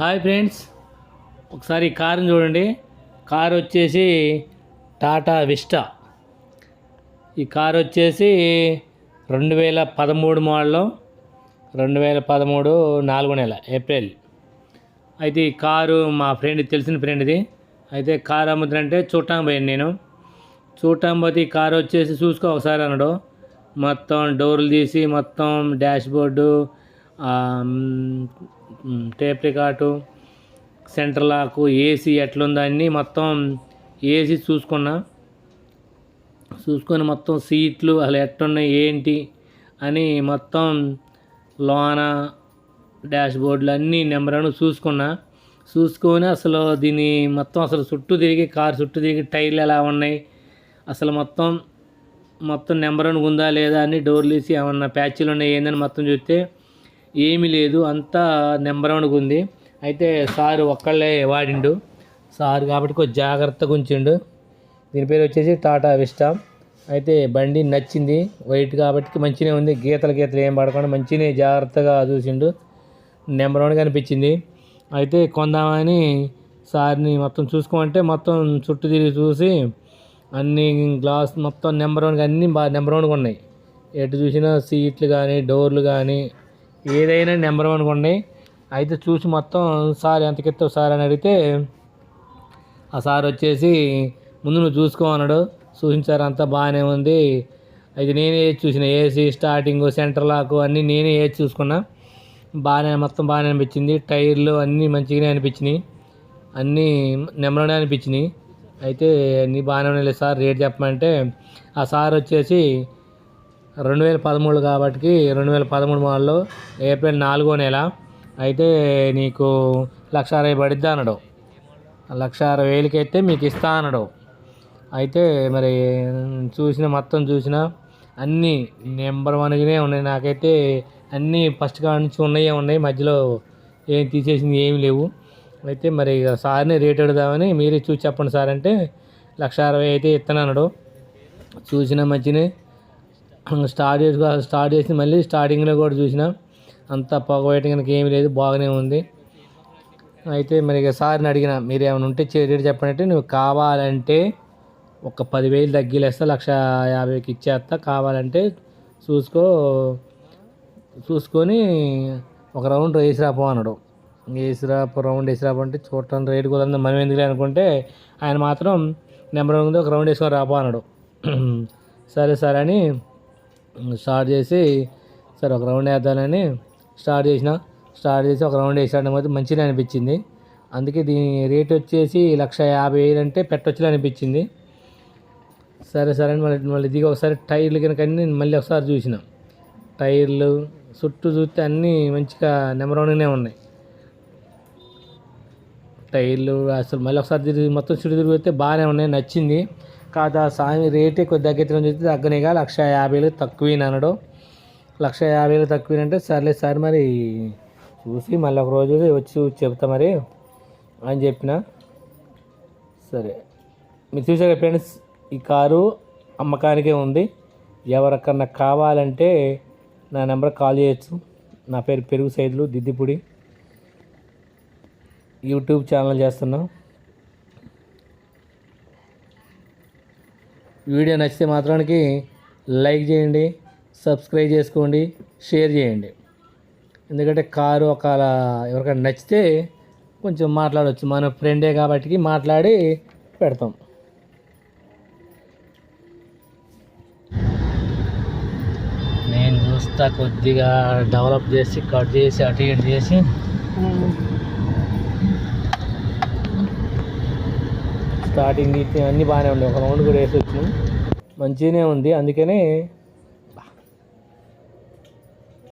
Hi friends. ఒకసారి ఈ కారుని చూడండి. కారు వచ్చేసి టాటా విస్టా. ఈ కారు వచ్చేసి రెండు వేల పదమూడు మోడల్ రెండు వేల పదమూడు నాలుగో నెల ఏప్రిల్. అయితే ఈ కారు మా ఫ్రెండ్ తెలిసిన ఫ్రెండ్ది అయితే కారు అమ్ముతుందంటే చూడటానికి పోయాను నేను. చూడటానికి పోతే ఈ కారు వచ్చేసి చూసుకో ఒకసారి అన్నాడు. మొత్తం డోర్లు తీసి మొత్తం dashboard tape record centre lock AC ఎట్లుందో అన్నీ మొత్తం ఏసీ చూసుకున్నా. చూసుకొని మొత్తం సీట్లు అసలు ఎట్టున్నాయి ఏంటి అని మొత్తం లోన డాష్ బోర్డులు అన్నీ నెంబర్ అని చూసుకున్నా. చూసుకొని అసలు దీని మొత్తం అసలు చుట్టూ తిరిగి కారు చుట్టూ తిరిగి టైర్లు ఎలా ఉన్నాయి అసలు మొత్తం మొత్తం నెంబర్ ఉందా లేదా అని డోర్లు వేసి ఏమన్నా ప్యాచ్లు ఉన్నాయి ఏందని మొత్తం చూస్తే ఏమీ లేదు అంతా నెంబర్ వన్గా ఉంది. అయితే సారు ఒక్కళ్ళే వాడిండు. సారు కాబట్టి కొంచెం జాగ్రత్తగా ఉంచిండు. దీని పేరు వచ్చేసి టాటా విస్టా. అయితే బండి నచ్చింది వైట్ కాబట్టి మంచిగానే ఉంది. గీతలు గీతలు ఏం పడకుండా మంచిగానే జాగ్రత్తగా చూసిండు. నెంబర్ వన్ కనిపించింది అయితే కొందామని సార్ని మొత్తం చూసుకోమంటే మొత్తం చుట్టూ తిరిగి చూసి అన్ని గ్లాస్ మొత్తం నెంబర్ వన్గా అన్నీ బాగా నెంబర్ వన్గా ఉన్నాయి. ఎటు చూసినా సీట్లు కానీ డోర్లు కానీ ఏదైనా నెంబర్ అనుకోండి అయితే చూసి మొత్తం సార్ ఎంతకిస్తావు సార్ అని అడిగితే ఆ సార్ వచ్చేసి ముందు నువ్వు చూసుకో అన్నాడు. చూసించారు అంతా బాగానే ఉంది. అయితే నేనే ఏది చూసిన ఏసీ స్టార్టింగ్ సెంటర్ లాకు అన్నీ నేనే ఏది చూసుకున్నా. బాగానే మొత్తం బాగానే అనిపించింది. టైర్లు అన్నీ మంచిగానే అనిపించినాయి. అన్నీ నెమ్మలనే అనిపించినాయి. అయితే అన్నీ బాగానే ఉన్నాయి సార్ రేట్ చెప్పమంటే. ఆ సార్ వచ్చేసి రెండు వేల పదమూడు కాబట్టి రెండు వేల పదమూడు మోడల్లో ఏప్రిల్ నాలుగో నెల. అయితే నీకు లక్ష అరవై పడిద్ది అనడు లక్ష అరవై వేలకి అయితే మీకు ఇస్తా అనడు అయితే మరి చూసిన మొత్తం చూసిన అన్నీ నెంబర్ వన్గానే ఉన్నాయి. నాకైతే అన్నీ ఫస్ట్ కాడ నుంచి ఉన్నాయే ఉన్నాయి. మధ్యలో ఏం తీసేసింది ఏమి లేవు. అయితే మరి సార్ని రేట్ అడుగుదామని మీరే చూసి చెప్పండి సార్ అంటే లక్ష అరవై అయితే ఇస్తానన్నాడు. చూసిన మంచినే స్టార్ట్ చేసి స్టార్ట్ చేసి మళ్ళీ స్టార్టింగ్లో కూడా చూసిన అంత పొగ వేయటం కనుక ఏమీ లేదు బాగానే ఉంది. అయితే మరి ఇక సార్ని అడిగిన మీరు ఏమైనా ఉంటే చే- రేటు చెప్పండి. నువ్వు కావాలంటే ఒక పదివేలు తగ్గిలేస్తా లక్ష యాభైకి ఇచ్చేస్తా కావాలంటే చూసుకో చూసుకొని ఒక రౌండ్ వేసిరాపో అన్నాడు. వేసిరాపు రౌండ్ వేసిరాపు అంటే చూడటానికి రేటు కుదరదు మనం ఎందుకులే అనుకుంటే ఆయన మాత్రం నెంబర్ ఉంది ఒక రౌండ్ వేసుకొని రాపో అన్నాడు. సరే సరే అని స్టార్ట్ చేసి సరే ఒక రౌండ్ వేద్దానని స్టార్ట్ చేసిన. స్టార్ట్ చేసి ఒక రౌండ్ వేసాడు అయితే మంచిగా అనిపించింది. అందుకే దీని రేట్ వచ్చేసి లక్ష యాభై వేలు అంటే పెట్టొచ్చులే అనిపించింది. సరే సరే అని మళ్ళీ మళ్ళీ దిగి ఒకసారి టైర్లు కనుక అన్నీ మళ్ళీ ఒకసారి చూసిన. టైర్లు చుట్టూ చూస్తే అన్నీ మంచిగా నెంబర్ వన్గానే ఉన్నాయి. టైర్లు అసలు మళ్ళీ ఒకసారి తిరిగి మొత్తం చుట్టూ తిరిగి వస్తే బాగానే ఉన్నాయి నచ్చింది. కాదా? ఆ సామి రేటే కొద్ది దగ్గర చూస్తే తగ్గనేగా లక్ష యాభైలు తక్కువనడు లక్ష యాభైలు తక్కువ అంటే సర్లే సార్ మరి చూసి మళ్ళీ ఒక రోజు వచ్చి చెప్తా మరి అని చెప్పిన. సరే. మీరు చూసారు ఫ్రెండ్స్ ఈ కారు అమ్మకానికే ఉంది. ఎవరికన్నా కావాలంటే నా నెంబర్ కాల్ చేయొచ్చు. నా పేరు పెరుగు సైదులు దిద్దిపూడి. యూట్యూబ్ ఛానల్ చేస్తున్నాం. వీడియో నచ్చితే మాత్రానికి లైక్ చేయండి సబ్స్క్రైబ్ చేసుకోండి షేర్ చేయండి. ఎందుకంటే కారు ఒకవేళ ఎవరికైనా నచ్చితే కొంచెం మాట్లాడవచ్చు మన ఫ్రెండే కాబట్టి మాట్లాడి పెడతాం. నేను చూస్తా కొద్దిగా డెవలప్ చేసి కట్ చేసి అటు ఇటు చేసి. స్టార్టింగ్ అన్నీ బాగానే ఉన్నాయి. ఒక రౌండ్ కూడా వేసి వచ్చినాం. మంచిగానే ఉంది. అందుకనే